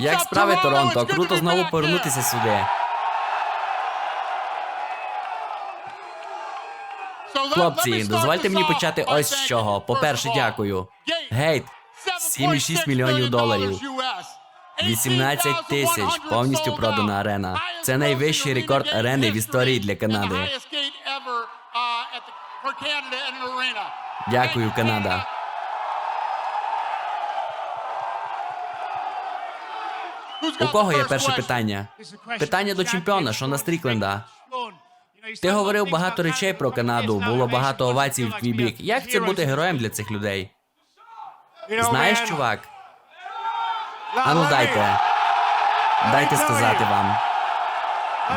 Як справи, Торонто? Круто знову повернутися сюди. Хлопці, дозвольте мені почати ось з чого. По-перше, дякую. Гейт, 7,6 мільйонів доларів. 18 тисяч повністю продана арена. Це найвищий рекорд арени в історії для Канади. Дякую, Канада. У кого є перше питання? Питання до чемпіона Шона Стрікленда. Ти говорив багато речей про Канаду, було багато овацій в твій бік. Як це бути героєм для цих людей? Знаєш, чувак? Ану дайте. Дайте сказати вам.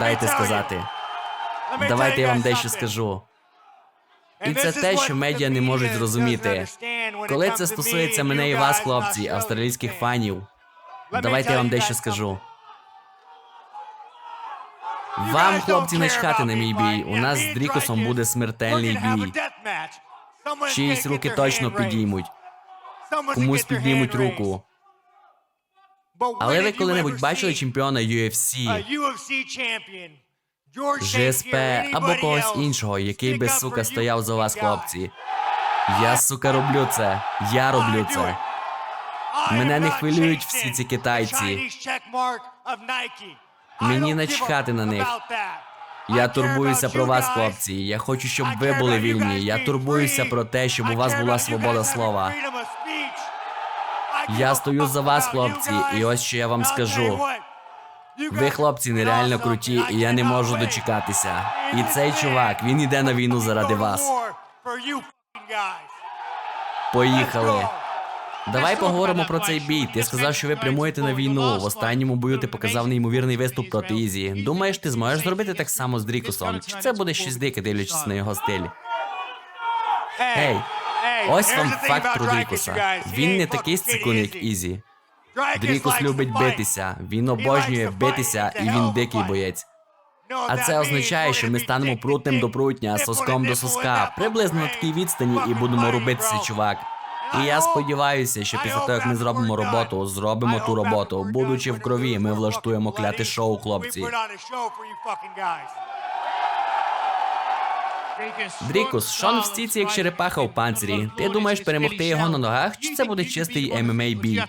Дайте сказати. Давайте я вам дещо скажу. І це те, що медіа не можуть зрозуміти. Коли це стосується мене і вас, хлопці, австралійських фанів, давайте я вам дещо скажу. Вам, хлопці, не чхати на мій бій. У нас з Дрікосом буде смертельний бій. Чиїсь руки точно підіймуть, комусь піднімуть руку. Але ви коли-небудь бачили чемпіона UFC, ЖСП або когось іншого, який би, сука, стояв за вас, хлопці? Я, сука, роблю це. Я роблю це. Мене не хвилюють всі ці китайці. Мені начхати на них. Я турбуюся про вас, хлопці. Я хочу, щоб ви були вільні. Я турбуюся про те, щоб у вас була свобода слова. Я стою за вас, хлопці, і ось що я вам скажу. Ви, хлопці, нереально круті, і я не можу дочекатися. І цей чувак, він іде на війну заради вас. Поїхали. Давай поговоримо про цей бій. Ти сказав, що ви прямуєте на війну. В останньому бою ти показав неймовірний виступ проти Ізі. Думаєш, ти зможеш зробити так само з Дрікусом? Чи це буде щось дике, дивлячись на його стиль? Ей, ось вам факт про Дрікуса. Він не такий сцикун, як Ізі. Дрікус любить битися, він обожнює битися, і він дикий боєць. А це означає, що ми станемо прутним до прутня, соском до соска, приблизно на такій відстані, і будемо робитися, чувак. І я сподіваюся, що після того, як ми зробимо роботу, зробимо ту роботу. Будучи в крові, ми влаштуємо кляте шоу, хлопці. Дрікус, Шон в стіці як черепаха в панцирі. Ти думаєш перемогти його на ногах, чи це буде чистий ММА бій?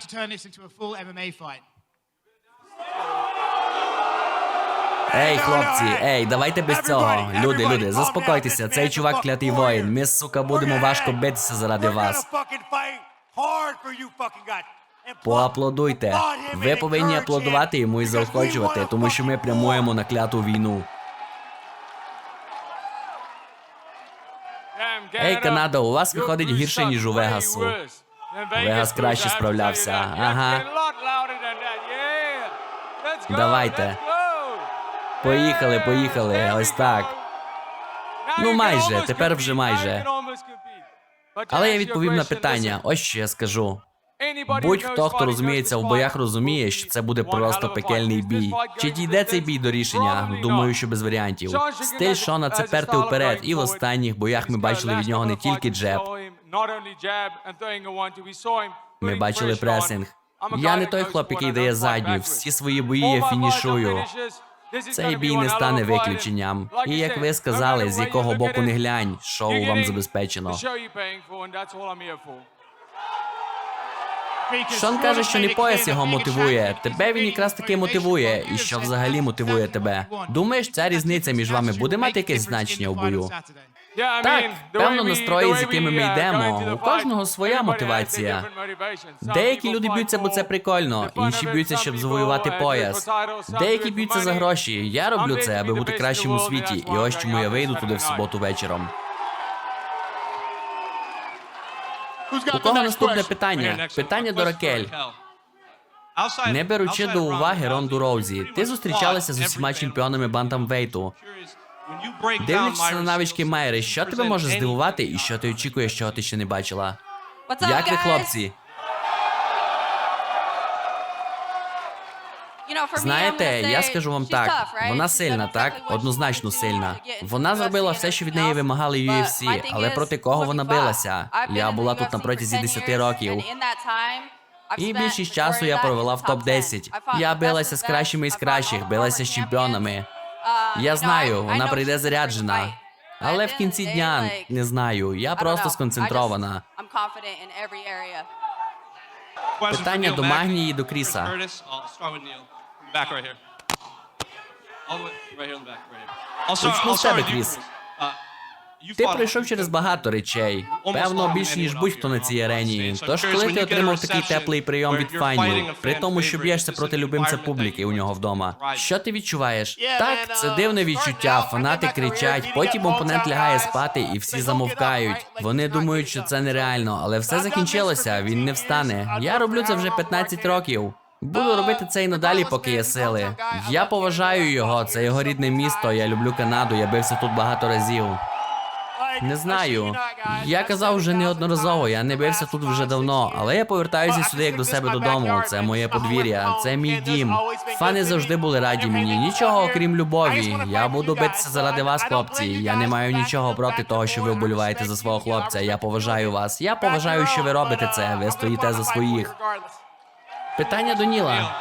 Ей, хлопці, ей, давайте без цього. Люди, люди, заспокойтеся. Цей чувак клятий воїн. Ми, сука, будемо важко битися заради вас. Поаплодуйте. Ви повинні аплодувати йому і заохочувати, тому що ми прямуємо на кляту війну. Ей, Канада, у вас виходить гірше, ніж у Вегасу. Вегас краще справлявся. Ага. Давайте. Поїхали, поїхали. Ось так. Ну майже, тепер вже майже. Але я відповім на питання. Ось що я скажу. Будь-хто, хто розуміється в боях, розуміє, що це буде просто пекельний бій. Чи дійде цей бій до рішення? Думаю, що без варіантів. Стиль Шона це перти вперед, і в останніх боях ми бачили від нього не тільки джеб. Ми бачили пресинг. Я не той хлоп, який дає задню. Всі свої бої я фінішую. Цей бій не стане виключенням. І як ви сказали, з якого боку не глянь, шоу вам забезпечено. Шон каже, що не пояс його мотивує. Тебе він якраз таки мотивує. І що взагалі мотивує тебе? Думаєш, ця різниця між вами буде мати якесь значення в бою? Так, певно, настрої, з якими ми йдемо, у кожного своя мотивація. Деякі люди б'ються, бо це прикольно, інші б'ються, щоб завоювати пояс. Деякі б'ються за гроші. Я роблю це, аби бути кращим у світі, і ось чому я вийду туди в суботу вечором. У кого наступне питання? Питання до Ракель. Не беручи до уваги Ронду Роузі, ти зустрічалася з усіма чемпіонами бантамвейту. Дивлячись на навички Майри, що тебе може здивувати і що ти очікуєш, чого ти ще не бачила? Як ви, хлопці? Знаєте, я скажу вам так, вона сильна, так? Однозначно сильна. Вона зробила все, що від неї вимагали UFC, але проти кого вона билася? Я була тут на протязі 10 років. І більшість часу я провела в топ 10 Я билася з кращими із кращих, билася з чемпіонами. Я знаю, вона прийде заряджена. Але в кінці дня не знаю. Я просто сконцентрована. Питання до Магнії і до Кріса. Back right here. All the way right here in the back, right here. I'll start, Почну I'll start with you, Кріс. Chris. Uh, Ти fought пройшов через багато речей. Певно, більше ніж будь-хто на цій арені. Тож, коли ти отримав такий теплий прийом від фанів, при тому, що б'єшся проти любимця публіки у нього вдома. Що ти відчуваєш? Так, це дивне відчуття. Фанати кричать, потім опонент лягає спати, і всі замовкають. Вони думають, що це нереально, але все закінчилося. Він не встане. Я роблю це вже 15 років. Буду робити це і надалі, поки є сили. Я поважаю його, це його рідне місто. Я люблю Канаду. Я бився тут багато разів. Не знаю. Я казав вже неодноразово, я не бився тут вже давно, але я повертаюся сюди як до себе додому. Це моє подвір'я, це мій дім. Фани завжди були раді мені. Нічого окрім любові. Я буду битися заради вас, хлопці. Я не маю нічого проти того, що ви вболіваєте за свого хлопця. Я поважаю вас. Я поважаю, що ви робите це. Ви стоїте за своїх. Питання до Ніла.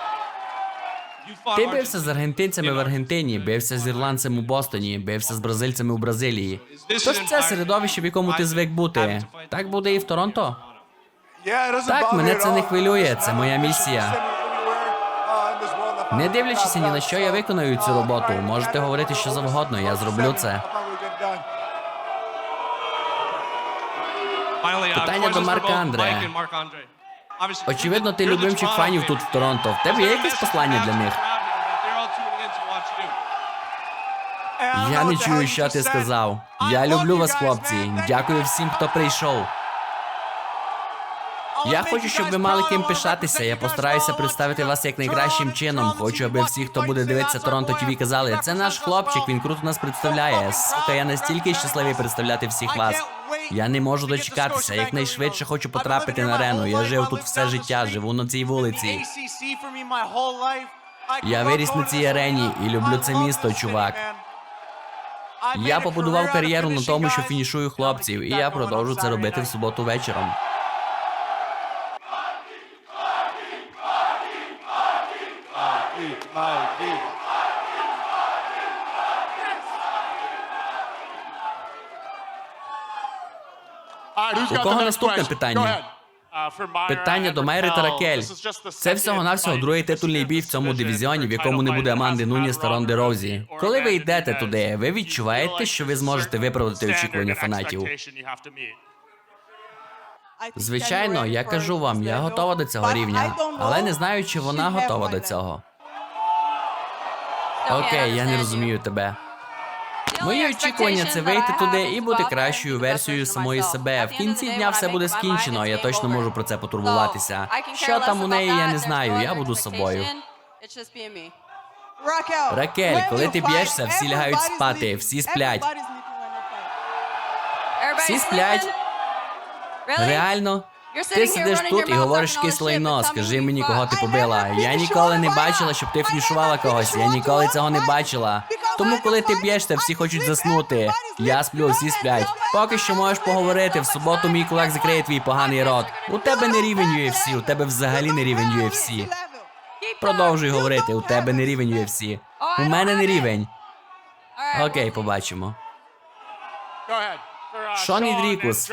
Ти бився з аргентинцями в Аргентині, бився з ірландцем у Бостоні, бився з бразильцями у Бразилії. Тож це середовище, в якому ти звик бути. Так буде і в Торонто. Так, мене це не хвилює, це моя місія. Не дивлячись ні на що, я виконую цю роботу. Можете говорити що завгодно, я зроблю це. Питання до Марка both Очевидно, ти любимчик фанів тут в Торонто. В тебе є якесь послання для них? Я не чую, що ти сказав. Я люблю вас, хлопці. Дякую всім, хто прийшов. Я хочу, щоб ви мали ким пишатися. Я постараюся представити вас як найкращим чином. Хочу, аби всі, хто буде дивитися Торонто ТВ, казали, це наш хлопчик, він круто нас представляє. Сука, я настільки щасливий представляти всіх вас. Я не можу дочекатися. Якнайшвидше хочу потрапити на арену. Я жив тут все життя, живу на цій вулиці. Я виріс на цій арені і люблю це місто, чувак. Я побудував кар'єру на тому, що фінішую хлопців, і я продовжу це робити в суботу вечором. У кого наступне питання? Питання до Майри та Ракель. Це всього навсього другий титульний бій в цьому дивізіоні, в якому не буде Аманди Нуніс та Ронди Розі. Коли ви йдете туди, ви відчуваєте, що ви зможете виправдати очікування фанатів. Звичайно, я кажу вам, я готова до цього рівня, але не знаю, чи вона готова до цього. Окей, я не розумію тебе. Мої очікування це вийти туди і бути кращою версією самої себе. В кінці дня все буде скінчено. Я точно можу про це потурбуватися. Що там у неї, я не знаю. Я буду собою. Ракель, коли ти б'єшся, всі лягають спати, всі сплять. Всі сплять. Реально? Ти сидиш тут і говориш якесь лайно. Скажи мені, кого ти побила. Я ніколи не бачила, щоб ти фінішувала когось. Я ніколи цього не бачила. Тому, коли ти б'єшся, всі хочуть заснути. Я сплю, всі сплять. Поки що можеш поговорити. В суботу мій кулак закриє твій поганий рот. У тебе не рівень UFC, у тебе взагалі не рівень UFC. Продовжуй говорити, у тебе не рівень UFC. У мене не рівень. Окей, побачимо. Шоні Дрікус.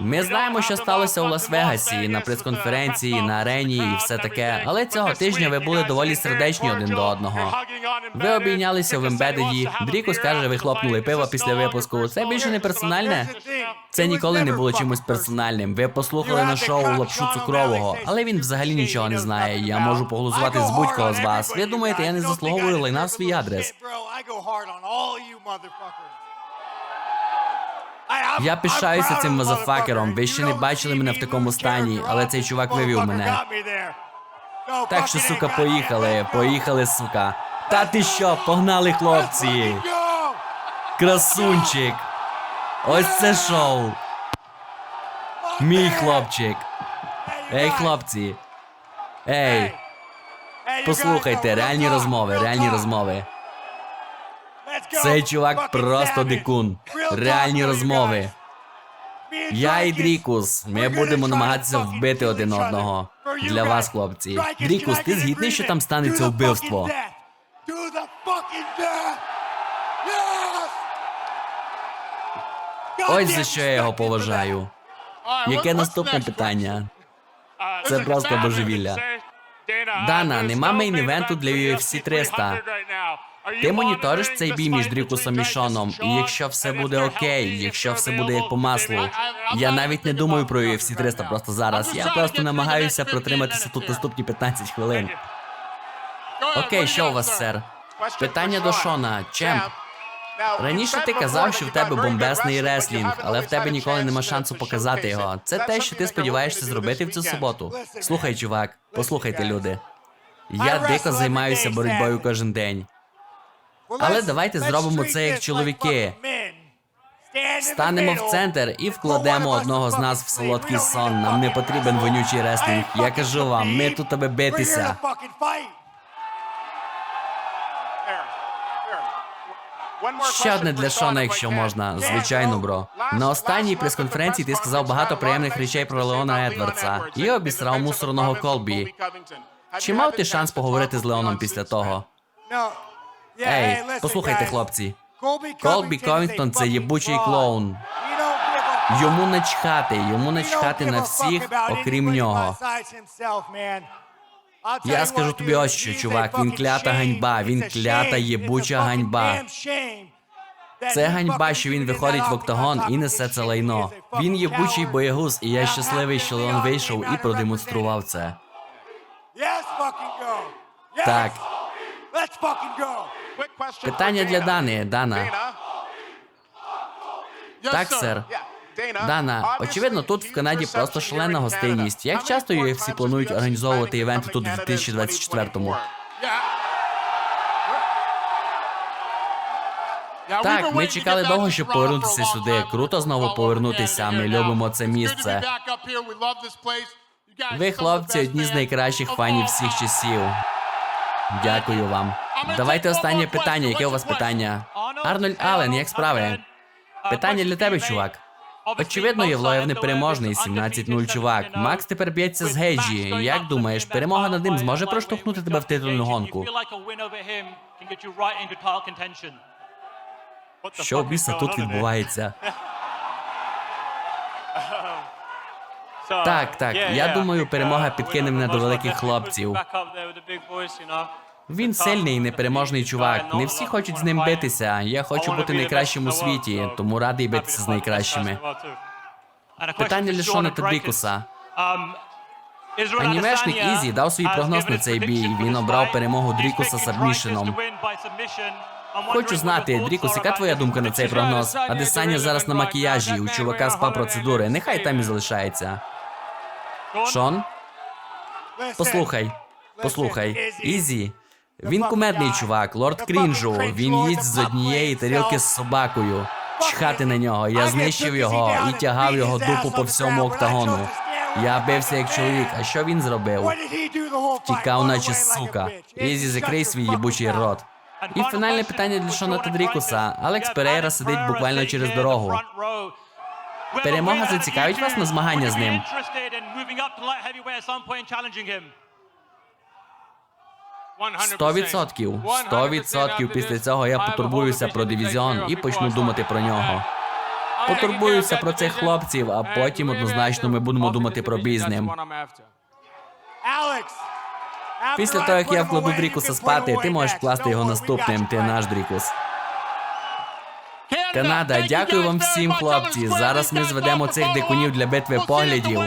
Ми знаємо, що сталося у Лас-Вегасі на прес-конференції, на арені і все таке. Але цього тижня ви були доволі сердечні один до одного. Ви обійнялися в ембедеді. Дрікус каже, ви хлопнули пиво після випуску. Це більше не персональне. Це ніколи не було чимось персональним. Ви послухали на шоу лапшу цукрового, але він взагалі нічого не знає. Я можу поглузувати з будь-кого з вас. Ви думаєте, я не заслуговую лайна в свій адрес? Я пишаюся цим мазафакером. Ви ще не бачили мене в такому стані, але цей чувак вивів мене. Так що, сука, поїхали, поїхали, сука. Та ти що, погнали, хлопці! Красунчик! Ось це шоу! Мій хлопчик! Ей, хлопці! Ей, послухайте, реальні розмови, реальні розмови. Цей чувак просто дикун. Реальні розмови. Я і Дрікус. Ми будемо намагатися вбити один одного. Для вас, хлопці. Дрікус, ти згідний, що там станеться вбивство? Ось за що я його поважаю. Яке наступне питання? Це просто божевілля. Дана, нема мейн-івенту для UFC 300. Ти моніториш цей бій між Дрікусом і Шоном, і якщо все буде окей, якщо все буде як по маслу. Я навіть не думаю про UFC 300 просто зараз. Я просто намагаюся протриматися тут наступні 15 хвилин. Окей, що у вас, сер? Питання до Шона. Чемп, раніше ти казав, що в тебе бомбесний реслінг, але в тебе ніколи нема шансу показати його. Це те, що ти сподіваєшся зробити в цю суботу. Слухай, чувак, послухайте, люди. Я дико займаюся боротьбою кожен день. Але давайте зробимо це як чоловіки. Станемо в центр і вкладемо одного з нас в солодкий сон. Нам не потрібен вонючий реслінг. Я кажу вам, ми тут аби битися. Ще одне для Шона, якщо можна. Звичайно, бро. На останній прес-конференції ти сказав багато приємних речей про Леона Едвардса і обісрав мусорного Колбі. Чи мав ти шанс поговорити з Леоном після того? Ей, послухайте, хлопці. Колбі Ковінгтон це єбучий клоун. Йому начхати, йому начхати на всіх, окрім нього. Я скажу тобі ось що, чувак, він клята ганьба, він клята єбуча ганьба. Це ганьба, що він виходить в октагон і несе це лайно. Він єбучий боягуз, і я щасливий, що Леон вийшов і продемонстрував це. Так, питання для Дани. Дана. Так, сер. Дана, очевидно, тут в Канаді просто шалена гостинність. Як часто UFC планують організовувати івенти тут в 2024-му? Так, ми чекали довго, щоб повернутися сюди. Круто знову повернутися. Ми любимо це місце. Ви, хлопці, одні з найкращих фанів всіх часів. Дякую вам. Давайте останнє питання. Яке у вас питання? Арнольд Аллен, як справи? Питання для тебе, чувак. Очевидно, Євлоєв непереможний, 17-0 чувак. Макс тепер б'ється з Гейджі. Як думаєш, перемога над ним зможе проштовхнути тебе в титульну гонку? Що біса тут відбувається? Так, так. Я думаю, перемога підкине мене до великих хлопців. Він сильний і непереможний чувак. Не всі хочуть з ним битися. Я хочу бути найкращим у світі, тому радий битися з найкращими. Питання для Шона та Дрікуса. Анімешник Ізі дав свій прогноз на цей бій. Він обрав перемогу Дрікуса сабмішеном. Хочу знати, Дрікус, яка твоя думка на цей прогноз? Адесання зараз на макіяжі, у чувака спа процедури. Нехай там і залишається. Шон, послухай, послухай, Ізі. Він кумедний чувак, лорд Крінжу. Він їсть з однієї тарілки з собакою. Чхати на нього. Я знищив його і тягав його дупу по всьому октагону. Я бився як чоловік. А що він зробив? Тікав, наче сука. Ізі, закрий свій їбучий рот. І фінальне питання для Шона Тадрікуса. Алекс Перейра сидить буквально через дорогу. Перемога зацікавить вас на змагання з ним? Сто відсотків. Сто відсотків після цього я потурбуюся про дивізіон і почну думати про нього. Потурбуюся про цих хлопців, а потім однозначно ми будемо думати про ним. Після того, як я вкладу Дрікуса спати, ти можеш вкласти його наступним. Ти наш Дрікус. Канада, дякую вам всім, хлопці. Зараз ми зведемо цих дикунів для битви поглядів.